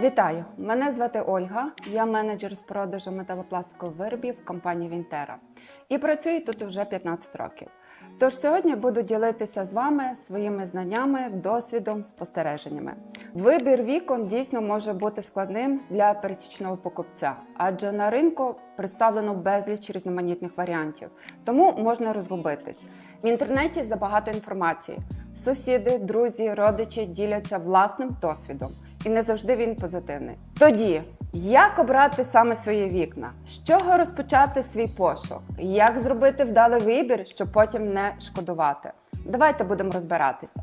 Вітаю! Мене звати Ольга. Я менеджер з продажу металопластикових виробів компанії Вінтера і працюю тут вже 15 років. Тож сьогодні буду ділитися з вами своїми знаннями, досвідом, спостереженнями. Вибір вікон дійсно може бути складним для пересічного покупця, адже на ринку представлено безліч різноманітних варіантів, тому можна розгубитись. В інтернеті забагато інформації. Сусіди, друзі, родичі діляться власним досвідом, і не завжди він позитивний. Тоді як обрати саме свої вікна? З чого розпочати свій пошук? Як зробити вдалий вибір, щоб потім не шкодувати? Давайте будемо розбиратися.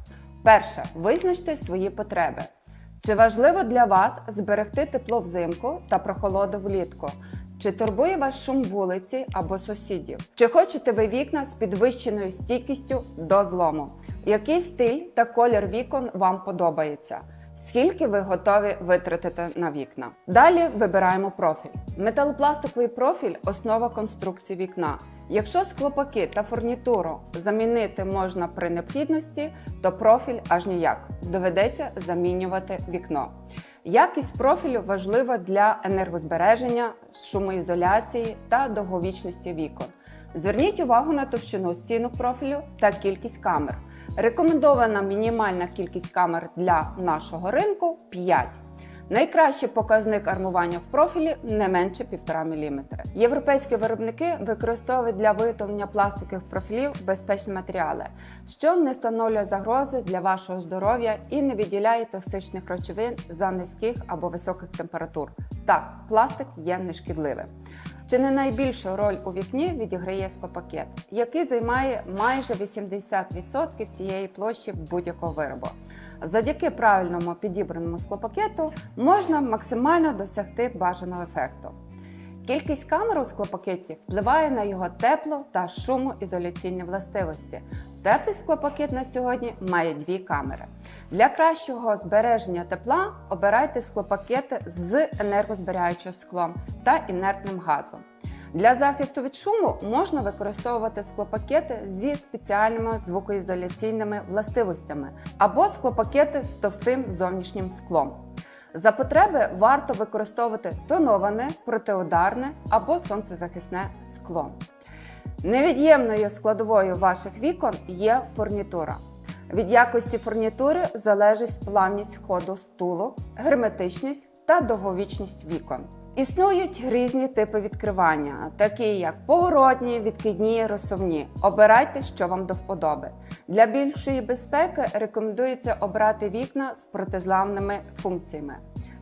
Перше, визначте свої потреби. Чи важливо для вас зберегти тепло взимку та прохолоду влітку? Чи турбує вас шум вулиці або сусідів? Чи хочете ви вікна з підвищеною стійкістю до злому? Який стиль та колір вікон вам подобається? Скільки ви готові витратити на вікна? Далі вибираємо профіль. Металопластиковий профіль основа конструкції вікна. Якщо склопаки та фурнітуру замінити можна при необхідності, то профіль аж ніяк доведеться замінювати вікно. Якість профілю важлива для енергозбереження, шумоізоляції та довговічності вікон. Зверніть увагу на товщину стінок профілю та кількість камер. Рекомендована мінімальна кількість камер для нашого ринку 5. Найкращий показник армування в профілі не менше 1,5 мм. Європейські виробники використовують для виготовлення пластикових профілів безпечні матеріали, що не становлює загрози для вашого здоров'я і не виділяє токсичних речовин за низьких або високих температур. Так, пластик є нешкідливим. Чи не найбільшу роль у вікні відіграє склопакет, який займає майже 80% всієї площі будь-якого виробу. Завдяки правильному підібраному склопакету можна максимально досягти бажаного ефекту. Кількість камер у склопакеті впливає на його тепло та шумоізоляційні властивості. Теплий склопакет на сьогодні має дві камери. Для кращого збереження тепла обирайте склопакети з енергозберігаючим склом та інертним газом. Для захисту від шуму можна використовувати склопакети зі спеціальними звукоізоляційними властивостями або склопакети з товстим зовнішнім склом. За потреби варто використовувати тоноване, протиударне або сонцезахисне скло. Невід'ємною складовою ваших вікон є фурнітура. Від якості фурнітури залежить плавність ходу стулу, герметичність та довговічність вікон. Існують різні типи відкривання, такі як поворотні, відкидні, розсувні. Обирайте, що вам до вподоби. Для більшої безпеки рекомендується обрати вікна з протизламними функціями.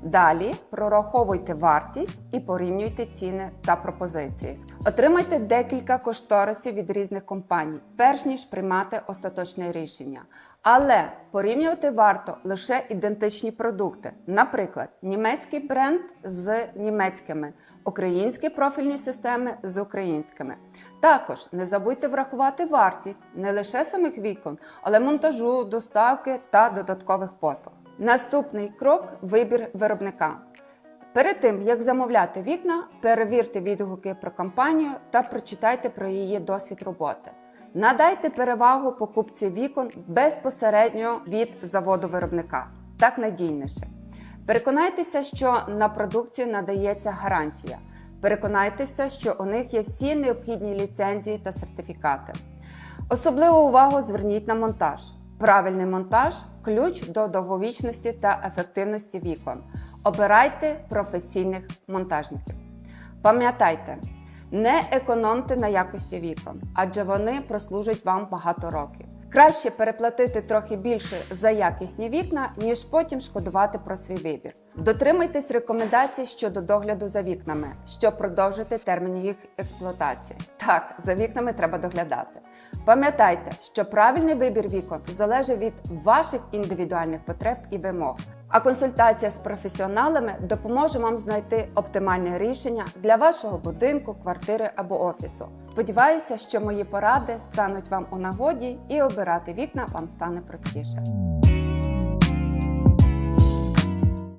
Далі прораховуйте вартість і порівнюйте ціни та пропозиції. Отримайте декілька кошторисів від різних компаній, перш ніж приймати остаточне рішення. Але порівнювати варто лише ідентичні продукти, наприклад, німецький бренд з німецькими, українські профільні системи з українськими. Також не забудьте врахувати вартість не лише самих вікон, але монтажу, доставки та додаткових послуг. Наступний крок вибір виробника. Перед тим як замовляти вікна, перевірте відгуки про компанію та прочитайте про її досвід роботи. Надайте перевагу покупці вікон безпосередньо від заводу виробника, так надійніше. Переконайтеся, що на продукцію надається гарантія. Переконайтеся, що у них є всі необхідні ліцензії та сертифікати. Особливу увагу зверніть на монтаж. Правильний монтаж ключ до довговічності та ефективності вікон. Обирайте професійних монтажників. Пам'ятайте, не економте на якості вікон, адже вони прослужать вам багато років. Краще переплатити трохи більше за якісні вікна, ніж потім шкодувати про свій вибір. Дотримуйтесь рекомендацій щодо догляду за вікнами, щоб продовжити термін їх експлуатації. Так, за вікнами треба доглядати. Пам'ятайте, що правильний вибір вікон залежить від ваших індивідуальних потреб і вимог. А консультація з професіоналами допоможе вам знайти оптимальне рішення для вашого будинку, квартири або офісу. Сподіваюся, що мої поради стануть вам у нагоді і обирати вікна вам стане простіше.